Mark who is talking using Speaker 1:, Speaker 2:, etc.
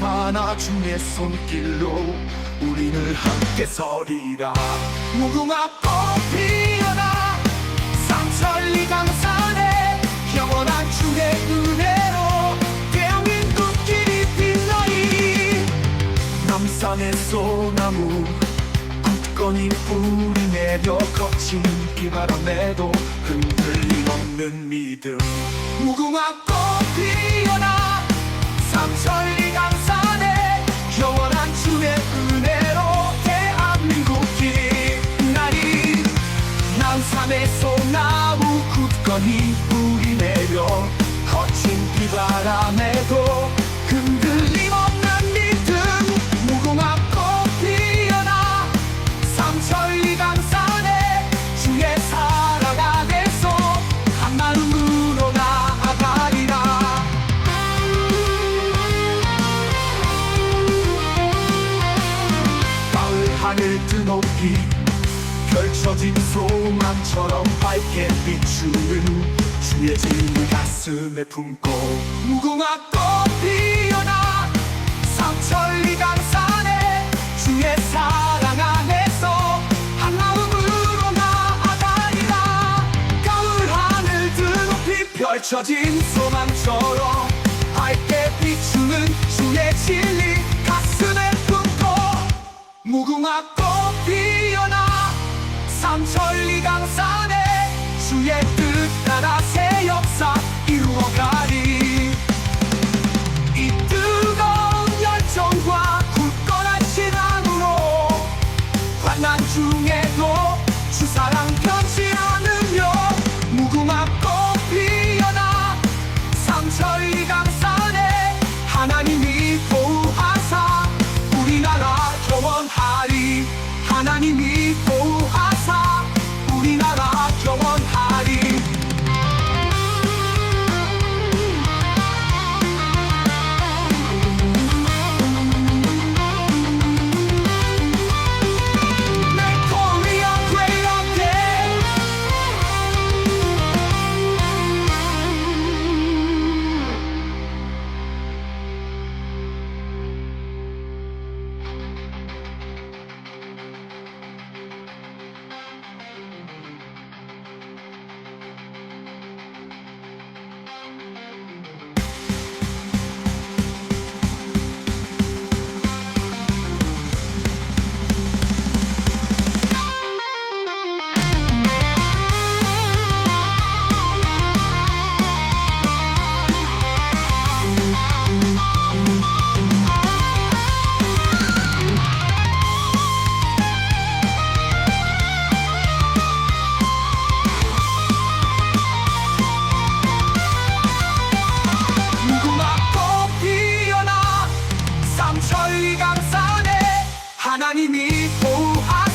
Speaker 1: 하나 중의 손길로 우리는 함께 서리라. 무궁화 꽃 피어나 삼천리 강산에 영원한 주의 은혜로 대한민국길이 빛나리. 남산의 소나무 굳건히 뿌리 내려 거친 비바람에도 흔들림 없는 믿음. 무궁화 꽃 피어나 삼천리 강산에 영원한 주의 은혜로 대한민국이 나리 남산의 소나무 굳건히 뿌리 내려 거친 비바람에도 높이 펼쳐진 소망처럼 밝게 비추는 주의 진리 가슴에 품고 무궁화 꽃 피어나 삼천리 강산에 주의 사랑 안에서 한 마음으로 나아가리라. 가을 하늘 드높이 펼쳐진 소망처럼 밝게 비추는 주의 진 삼천리 강산에 주의 강철강산에 하나님이 보호하